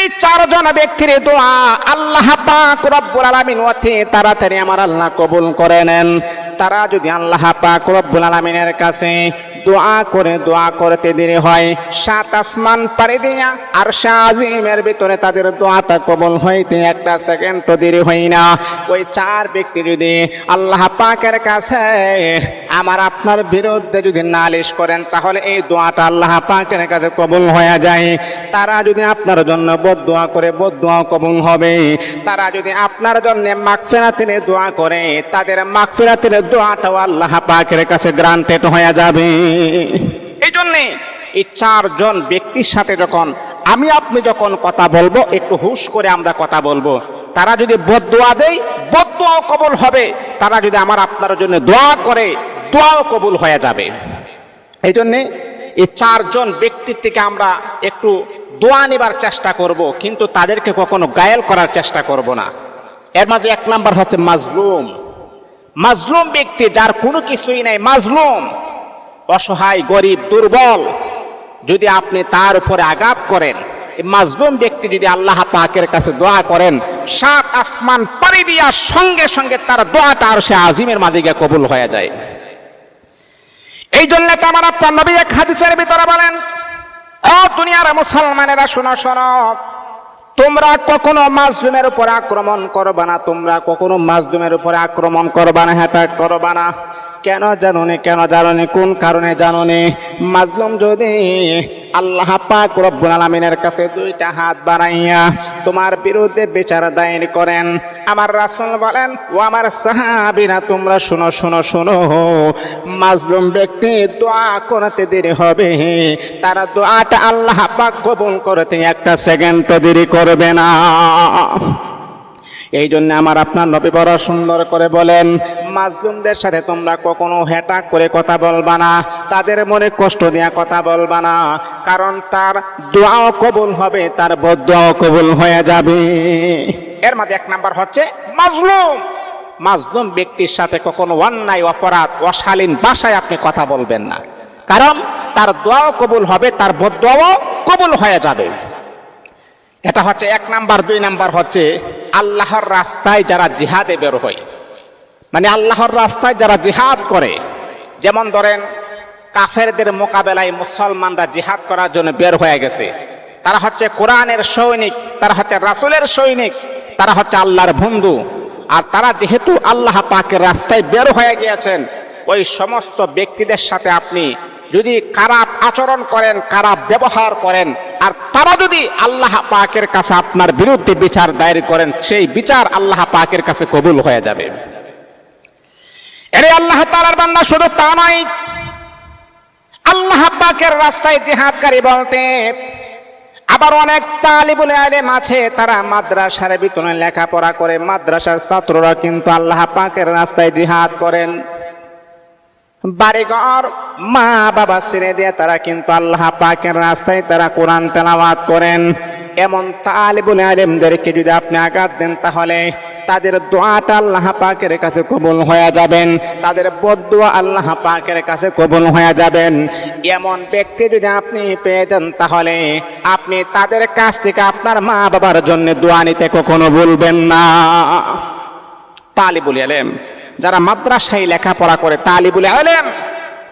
এই চারজন ব্যক্তির দোয়া আল্লাহ পাক রব্বুল আলামিন অতি তাড়াতাড়ি আমার আল্লাহ কবুল করে নেন। তারা যদি আল্লাহ পাক রব্বুল আলামিনের কাছে দোয়া করে, দোয়া করতে দেরি হয়। সাত আসমান পাড়ি দিয়া আর শাহিমের ভিতরে তাদের দোয়াটা কবল হইতে একটা সেকেন্ড তো দেরি হয় না। ওই চার ব্যক্তি যদি আল্লাহ পাকের কাছে আমার আপনার বিরুদ্ধে যদি নালিশ করেন, তাহলে এই দোয়াটা আল্লাহ পাকের কাছে কবল হয়ে যায়। তারা যদি আপনার জন্য বদোয়া করে বদোয়া কবুল হবে। তারা যদি আপনার জন্য মাগফিরাতের দোয়া করে, তাদের মাগফিরাতের দোয়াটাও আল্লাহ পাকের কাছে গ্রান্টেড হয়ে যাবে। এই জন্যে এই চারজন ব্যক্তির সাথে যখন আমি আপনি যখন কথা বলব, একটু হুশ করে আমরা কথা বলব। তারা যদি বদোয়া দেয় বদোয়াও কবুল হবে। তারা যদি আমার আপনার জন্য দোয়া করে, দোয়াও কবুল হয়ে যাবে। এই জন্যে এই চারজন ব্যক্তির থেকে আমরা একটু দোয়া নেবার চেষ্টা করব, কিন্তু তাদেরকে কখনো গায়েল করার চেষ্টা করব না। এর মাঝে এক নাম্বার হচ্ছে মাজলুম। মাজলুম ব্যক্তি যার কোনো কিছুই নাই, মাজলুম। অসহায়, গরিব, দুর্বল, যদি আপনি তার উপরে আঘাত করেন মাজলুম ব্যক্তি যদি আল্লাহ পাকের কাছে দোয়া করেন, সাত আসমান পাড়ি দিয়া সঙ্গে সঙ্গে তার দোয়াটা আর সে আজিমের মাঝে গিয়ে কবুল হয়ে যায়। এই জন্য তো আমার আপনার নবী এক হাদিসের ভিতরে বলেন ও দুনিয়ার মুসলমানেরা শোনো শোনো, তোমরা কখনো মাজলুমের উপর আক্রমণ করবা না, তোমরা কখনো মাজলুমের উপর আক্রমণ করবা না হ্যাঁ করবা না। কেন জানুনি কেন জানুনি, কোন কারণে জানুনি? মাজলুম যদি আল্লাহ পাক রব্বুল আলামিনের কাছে দুইটা হাত বাড়াইয়া তোমার বিরুদ্ধে বিচার দায়ের করেন, আমার রাসূল বলেন, ও আমার সাহাবীরা, তোমরা শুনো শুনো শুনো, মাজলুম ব্যক্তি দোয়া করতে দেরি হবে, তারা দোয়াটা আল্লাহ পাক কবুল করতে একটা সেকেন্ড দেরি করবে না। এই জন্য আমার আপনার নবী বড় সুন্দর করে বলেন, মাজলুমদের সাথে তোমরা কখনো হেটা করে কথা বলবা না, তাদের মনে কষ্ট দেওয়া কথা বলবা না, কারণ তার দোয়াও কবুল হবে, তার বদোয়াও কবুল হয়ে যাবে। এর মধ্যে এক নাম্বার হচ্ছে মাজলুম। মাজলুম ব্যক্তির সাথে কখনো অন্যায়, অপরাধ, অশালীন ভাষায় আপনি কথা বলবেন না, কারণ তার দোয়াও কবুল হবে, তার বদোয়াও কবুল হয়ে যাবে। এটা হচ্ছে এক নাম্বার, দুই নাম্বার হচ্ছে আল্লাহর রাস্তায় যারা জিহাদে বের হয় মানে আল্লাহর রাস্তায় যারা জিহাদ করে, যেমন ধরেন কাফেরদের মোকাবেলায় মুসলমানরা জিহাদ করার জন্য বের হয়ে গেছে, তারা হচ্ছে কোরআনের সৈনিক, তারা হচ্ছে রাসুলের সৈনিক, তারা হচ্ছে আল্লাহর বন্ধু, আর তারা যেহেতু আল্লাহ পাকের রাস্তায় বের হয়ে গিয়েছেন, ওই সমস্ত ব্যক্তিদের সাথে আপনি যদি খারাপ আচরণ করেন, খারাপ ব্যবহার করেন আর তারা যদি আল্লাহ পাকের কাছে আপনার বিরুদ্ধে বিচার দায়ের করেন, সেই বিচার আল্লাহ পাকের কাছে কবুল হয়ে যাবে। এরে আল্লাহ তালার বান্দা, শুধু তা নয়, আল্লাহ পাকের রাস্তায় জেহাদকারী বলতে আবার অনেক তালিবুল আলেম আছে, তারা মাদ্রাসার ভিতরে লেখাপড়া করে, মাদ্রাসার ছাত্ররা কিন্তু আল্লাহ পাকের রাস্তায় জিহাদ করেন। বাড়িঘর মা বাবা ছেড়ে দিয়ে তারা কিন্তু আল্লাহ পাকের রাস্তায় তারা কোরআন তেলাওয়াত করেন। এমন তালিবুল আলেমদেরকে যদি আপনি আঘাত দেন তাহলে তাদের দোয়াটা আল্লাহ পাকের কাছে কবুল হয়ে যাবেন। তাদের বদুয়া আল্লাহ পাকের কাছে কবুল হয়ে যাবেন। এমন ব্যক্তি যদি আপনি পেয়ে যান তাহলে আপনি তাদের কাছ থেকে আপনার মা বাবার জন্য দোয়া নিতে কখনো ভুলবেন না। তালিবুল আলেম যারা মাদ্রাসায় লেখাপড়া করে, তালিবুল আলেম,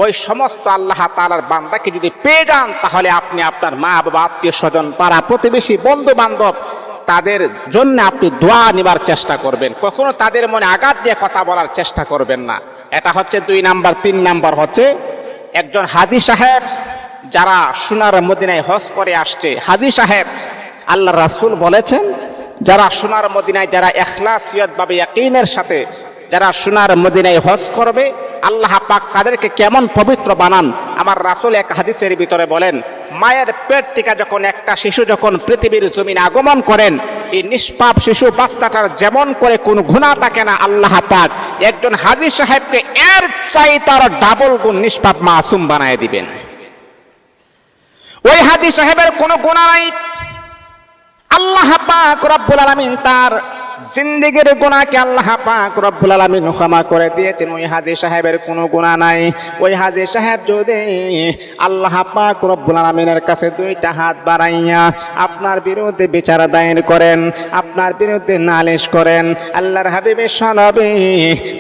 ওই সমস্ত আল্লাহ তালার বান্দাকে যদি পেয়ে যান, তাহলে আপনি আপনার মা বাবা আত্মীয় স্বজন পাড়া প্রতিবেশী বন্ধু বান্ধব তাদের জন্য আপনি দোয়া নেবার চেষ্টা করবেন। কখনো তাদের মনে আঘাত দিয়ে কথা বলার চেষ্টা করবেন না। এটা হচ্ছে দুই নাম্বার। তিন নাম্বার হচ্ছে একজন হাজি সাহেব, যারা সোনার মদিনায় হজ করে আসছে। হাজি সাহেব আল্লাহ রাসূল বলেছেন, যারা সোনার মদিনায়, যারা এখলাসিয়ত ভাবে ইয়াকিনের সাথে যারা সোনার মদিনায় হজ করবে, আল্লাহ পাক তাদেরকে কেমন পবিত্র বানান? আমার রাসুল এক হাদিসের ভিতরে বলেন, মায়ের পেট থেকে যখন একটা শিশু যখন পৃথিবীর জমিন আগমন করেন, এই নিষ্পাপ শিশু বাচ্চাটার যেমন করে কোনো গুণা থাকে না আল্লাহ পাক, একজন হাজি সাহেবকে এর চাই তার ডাবল গুণ নিষ্পাপ মাসুম বানায় দিবেন। ওই হাজি সাহেবের কোনো গুণা নাই। আল্লাহ পাক রব্বুল আলামিন তার জিন্দিগির গুনাহকে আল্লাহ পাক রব্বুল আলামিন ক্ষমা করে দিয়েছেন। ওই হাজি সাহেবের কোনো গুনাহ নাই। ওই হাজি সাহেব যদি আল্লাহ পাক রব্বুল আলামিনের কাছে দুইটা হাত বাড়াইয়া আপনার বিরুদ্ধে বিচার দায়ের করেন, আপনার বিরুদ্ধে নালিশ করেন, আল্লাহর হাবিবের সনবী,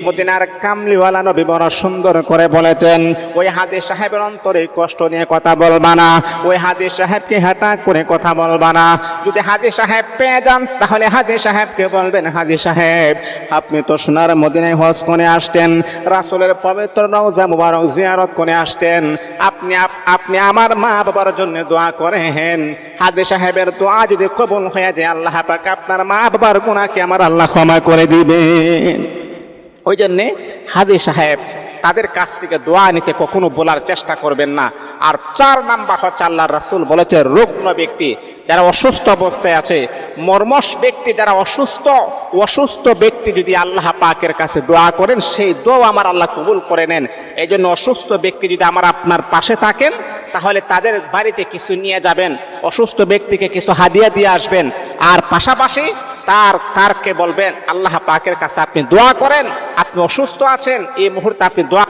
মদিনার কামলিওয়ালা নবী বড় সুন্দর করে বলেছেন, ওই হাজি সাহেবের অন্তরে কষ্ট নিয়ে কথা বলবা না, ওই হাজি সাহেবকে হাঁটা করে কথা বলবা না। যদি হাজি সাহেব পেয়ে যান, তাহলে হাজি সাহেবকে বলবেন, হাজি সাহেব, আপনি তো সোনার মদিনায় হজ করে আসতেন, রাসুলের পবিত্র রওজা মুবারক জিয়ারত করে আসতেন। আপনি আপনি আমার মা বাবার জন্য দোয়া করেন। হাজি সাহেবের দোয়া যদি কবুল হয়ে যায়, আল্লাহ পাক আপনার মা বাবার গুণাকে আমার আল্লাহ ক্ষমা করে দিবেন। ওই জন্যে হাজি সাহেব তাদের কাছ থেকে দোয়া নিতে কখনো বলার চেষ্টা করবেন না। আর চার নাম্বার হচ্ছে আল্লাহ রাসূল বলেছে রুগ্ন ব্যক্তি যারা অসুস্থ অবস্থায় আছে, মর্মস ব্যক্তি যারা অসুস্থ অসুস্থ ব্যক্তি যদি আল্লাহ পাকের কাছে দোয়া করেন, সেই দোয়া আমার আল্লাহ কবুল করে নেন। এই জন্য অসুস্থ ব্যক্তি যদি আমার আপনার পাশে থাকেন, তাহলে তাদের বাড়িতে কিছু নিয়ে যাবেন, অসুস্থ ব্যক্তিকে কিছু হাদিয়া দিয়ে আসবেন। আর পাশাপাশি তার, তারকে বলবেন, আল্লাহ পাকের কাছে আপনি দোয়া করেন, আপনি অসুস্থ আছেন, এই মুহূর্তে আপনি দোয়া